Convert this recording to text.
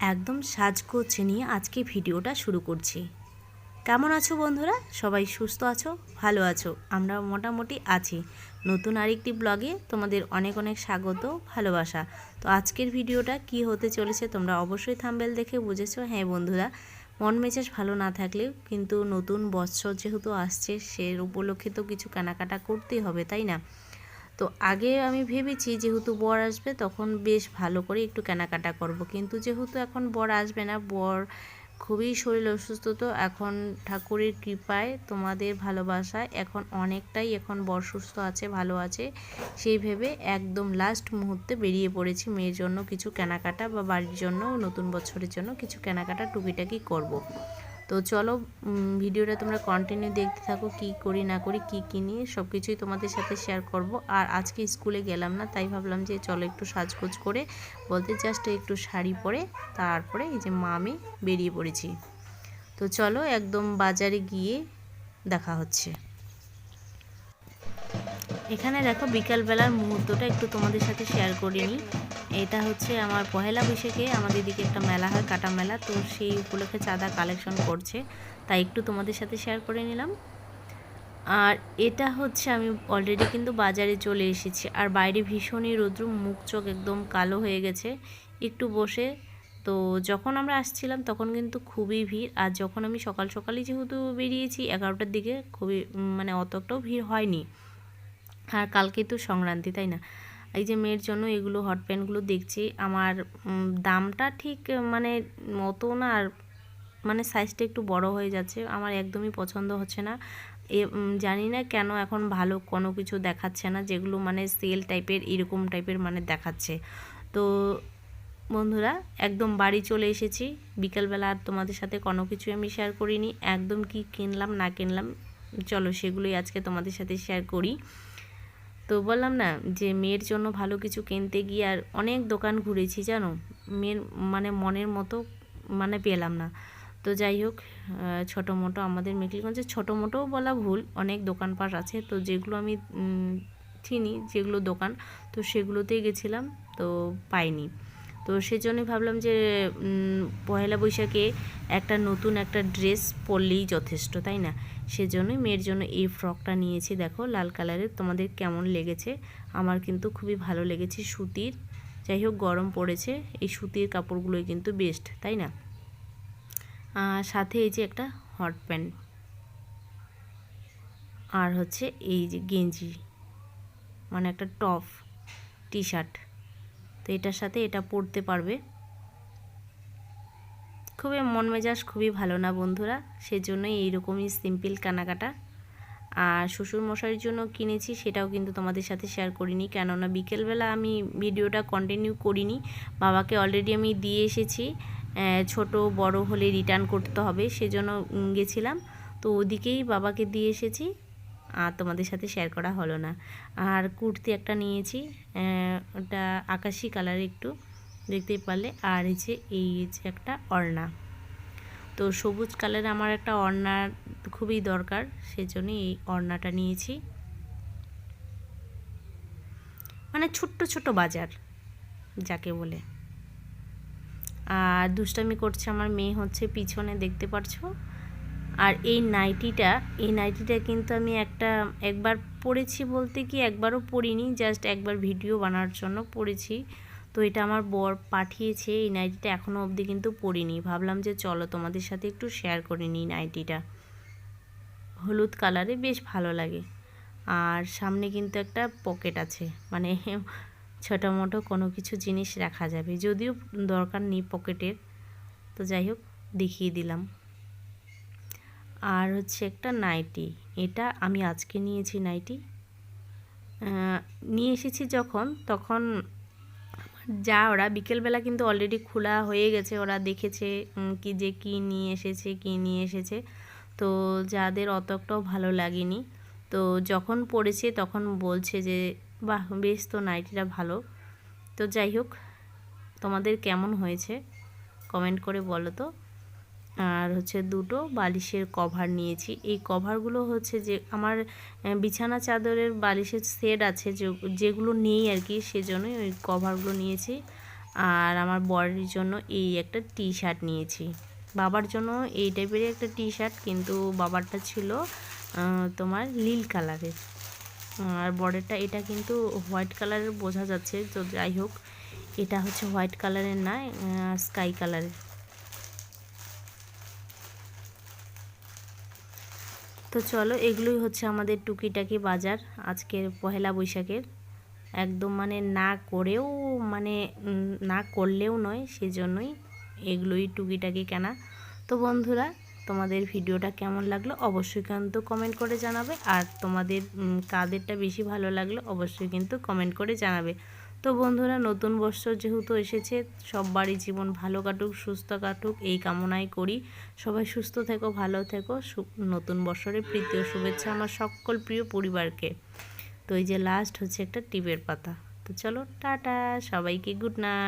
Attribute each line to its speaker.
Speaker 1: একদম সাজগোছে নিয়ে আজকে ভিডিওটা শুরু করছি। কেমন আছো বন্ধুরা? সবাই সুস্থ আছো? ভালো আছো? আমরা মোটামুটি আছি। নতুন আরেকটি ব্লগে তোমাদের অনেক অনেক স্বাগত, ভালোবাসা। তো আজকের ভিডিওটা কি হতে চলেছে তোমরা অবশ্যই থাম্বেল দেখে বুঝেছ। হ্যাঁ বন্ধুরা, মন মেজাজ ভালো না থাকলেও কিন্তু নতুন বৎসর যেহেতু আসছে, সে উপলক্ষে তো কিছু কেনাকাটা করতেই হবে, তাই না? তো আগে আমি ভেবেছি যেহেতু বর আসবে তখন বেশ ভালো করে একটু কেনাকাটা করব কিন্তু যেহেতু এখন বর আসবে না, বর খুবই শরীর অসুস্থ তো, এখন ঠাকুরের কৃপায় তোমাদের ভালোবাসায় এখন অনেকটাই এখন বর সুস্থ আছে, ভালো আছে সেই ভেবে একদম লাস্ট মুহূর্তে বেরিয়ে পড়েছি মেয়ের জন্য কিছু কেনাকাটা বা বাড়ির জন্য নতুন বছরের জন্য কিছু কেনাকাটা টুকিটাকি করব। তো চলো ভিডিওটা তোমরা কন্টিনিউ দেখতে থাকো, কি করি না করি, কি কিনি সব কিছুই তোমাদের সাথে শেয়ার করব। আর আজকে স্কুলে গেলাম না, তাই ভাবলাম যে চলো একটু সাজগোজ করে বলতে জাস্ট একটু শাড়ি পরে তারপরে এই যে মা, আমি বেরিয়ে পড়েছি। তো চলো একদম বাজারে গিয়ে দেখা হচ্ছে। এখানে দেখো বিকালবেলার মুহূর্তটা একটু তোমাদের সাথে শেয়ার করে নিই এটা হচ্ছে আমার পহেলা বৈশাখে আমাদের দিকে একটা মেলা হয়, কাটা মেলা। তো সেই উপলক্ষে চাঁদা কালেকশন করছে। তাই একটু তোমাদের সাথে শেয়ার করে নিলাম। আর এটা হচ্ছে আমি অলরেডি কিন্তু বাজারে চলে এসেছি। আর বাইরে ভীষণই রৌদ্র, মুখ চোখ একদম কালো হয়ে গেছে। একটু বসে। তো যখন আমরা আসছিলাম তখন কিন্তু খুবই ভিড়। আর যখন আমি সকাল সকালই যেহেতু বেরিয়েছি, এগারোটার দিকে খুবই মানে অতটাও ভিড় হয়নি। আর কালকে তো সংক্রান্তি, তাই না? এই যে মেয়ের জন্য এগুলো হট প্যান্টগুলো দেখছি, আমার দামটা ঠিক মানে মতো না, আর মানে সাইজটা একটু বড় হয়ে যাচ্ছে, আমার একদমই পছন্দ হচ্ছে না। এ জানি না কেন এখন ভালো কোনো কিছু দেখাচ্ছে না, যেগুলো মানে সেল টাইপের এরকম টাইপের মানে দেখাচ্ছে। তো, বন্ধুরা, একদম বাড়ি চলে এসেছি, বিকেলবেলা আর তোমাদের সাথে কোনো কিছুই আমি শেয়ার করিনি, একদম কি কিনলাম, না কিনলাম, চলো সেগুলোই আজকে তোমাদের সাথে শেয়ার করি। তো বললাম না যে মেয়ের জন্য ভালো কিছু কিনতে গিয়ে আর অনেক দোকান ঘুরেছি জানো? মেয়ের মানে মনের মতো মানে পেলাম না। তো যাই হোক ছোটো মোটো আমাদের মেকলিগঞ্জে ছোটো মোটোও বলা ভুল, অনেক দোকানপাট আছে। তো যেগুলো আমি চিনি, যেগুলো দোকান, তো সেগুলোতেই গেছিলাম, তো পাইনি। তো সেজন্যই ভাবলাম যে পয়লা বৈশাখে একটা নতুন একটা ড্রেস পরলেই যথেষ্ট, তাই না? সেজন্যই মেয়ের জন্য এই ফ্রকটা নিয়েছি। দেখো লাল কালারের তোমাদের কেমন লেগেছে? আমার কিন্তু খুবই ভালো লেগেছে সুতির। যাই হোক, গরম পড়েছে। এই সুতির কাপড়গুলোই কিন্তু বেস্ট তাই না? সাথে এই যে একটা হট প্যান্ট আর হচ্ছে এই যে গেঞ্জি মানে একটা টপ টি শার্ট তো এটার সাথে এটা পড়তে পারবে। খুবই মন মেজাজ খুবই ভালো না বন্ধুরা? সেজন্যই এইরকমই সিম্পল কেনাকাটা। আর শ্বশুর মশাইয়ের জন্য কিনেছি, সেটাও কিন্তু তোমাদের সাথে শেয়ার করিনি। কেননা বিকেলবেলা আমি ভিডিওটা কন্টিনিউ করিনি। বাবাকে অলরেডি আমি দিয়ে এসেছি। ছোট বড় হলে রিটার্ন করতে হবে, সেজন্য গেছিলাম। তো ওদিকেই বাবাকে দিয়ে এসেছি। আর তোমাদের সাথে শেয়ার করা হলো না। আর কুর্তি একটা নিয়েছি ওটা আকাশি কালার একটু, দেখতেই পারলে। আর এই যে এই যে একটা অর্ণা তো সবুজ কালার আমার একটা অর্ণা খুবই দরকার সেজন্য এই অর্ণাটা নিয়েছি। মানে ছোট্ট ছোট বাজার, যাকে বলে। আর দুষ্টামি করছে আমার মেয়ে হচ্ছে পিছনে, দেখতে পারছ? আর এই নাইটিটা এই নাইটিটা কিন্তু আমি একটা, একবার পরেছি বলতে কি একবারও পরিনি জাস্ট একবার ভিডিও বানানোর জন্য পরেছি। তো এটা আমার বর পাঠিয়েছে, এই নাইটিটা এখনও অবধি কিন্তু পরিনি। ভাবলাম যে চলো তোমাদের সাথে একটু শেয়ার করে নিই নাইটিটা। হলুদ কালারে বেশ ভালো লাগে। আর সামনে কিন্তু একটা পকেট আছে মানে ছোটো মোটো কোনো কিছু জিনিস রাখা যাবে, যদিও দরকার নেই পকেটের তো যাই হোক, দেখিয়ে দিলাম। আর হচ্ছে একটা নাইটি। এটা আমি আজকে নিয়েছি নাইটি। নিয়ে এসেছি যখন, তখন যা, ওরা বিকেলবেলা কিন্তু অলরেডি খোলা হয়ে গেছে। ওরা দেখেছে কি যে কি নিয়ে এসেছে, কি নিয়ে এসেছে। তো যাদের অতটাও ভালো লাগেনি, তো যখন পড়েছে তখন বলছে যে, বাহ, বেশ তো নাইটিটা ভালো। তো যাই হোক, তোমাদের কেমন হয়েছে? কমেন্ট করে বলো তো। আর হচ্ছে দুটো বালিশের কভার নিয়েছি। এই কভারগুলো হচ্ছে যে আমার বিছানা চাদরের বালিশের সেট আছে যেগুলো নেই আর কি, সেজন্যই ওই কভারগুলো নিয়েছি। আর আমার বরের জন্য এই একটা টি শার্ট নিয়েছি। বাবার জন্য এই টাইপেরই একটা টি শার্ট কিন্তু বাবারটা ছিল তোমার নীল কালারের। আর বরেরটা এটা কিন্তু হোয়াইট কালারের বোঝা যাচ্ছে, তো যাই হোক, এটা হচ্ছে হোয়াইট কালারের না স্কাই কালারের। তো চলো, এগুলোই হচ্ছে আমাদের টুকিটাকি বাজার, আজকের পহেলা বৈশাখের। একদম মানে না করেও মানে না করলেও নয়, সেজন্যই এগুলোই টুকিটাকি কেনা। তো বন্ধুরা, তোমাদের ভিডিওটা কেমন লাগল অবশ্যই কিন্তু কমেন্ট করে জানাবে, আর তোমাদের কাদেরটা বেশি ভালো লাগল অবশ্যই কিন্তু কমেন্ট করে জানাবে। তো বন্ধুরা, নতুন বছর যেহেতু এসেছে সব বাড়ির জীবন ভালো কাটুক, সুস্থ কাটুক, এই কামনাই করি। সবাই সুস্থ থেকো, ভালো থেকো নতুন বছরের প্রীতি ও শুভেচ্ছা আমার সকল প্রিয় পরিবারকে। তো এই যে লাস্ট হচ্ছে একটা টিপের পাতা। তো চলো, টাটা, সবাইকে গুড নাইট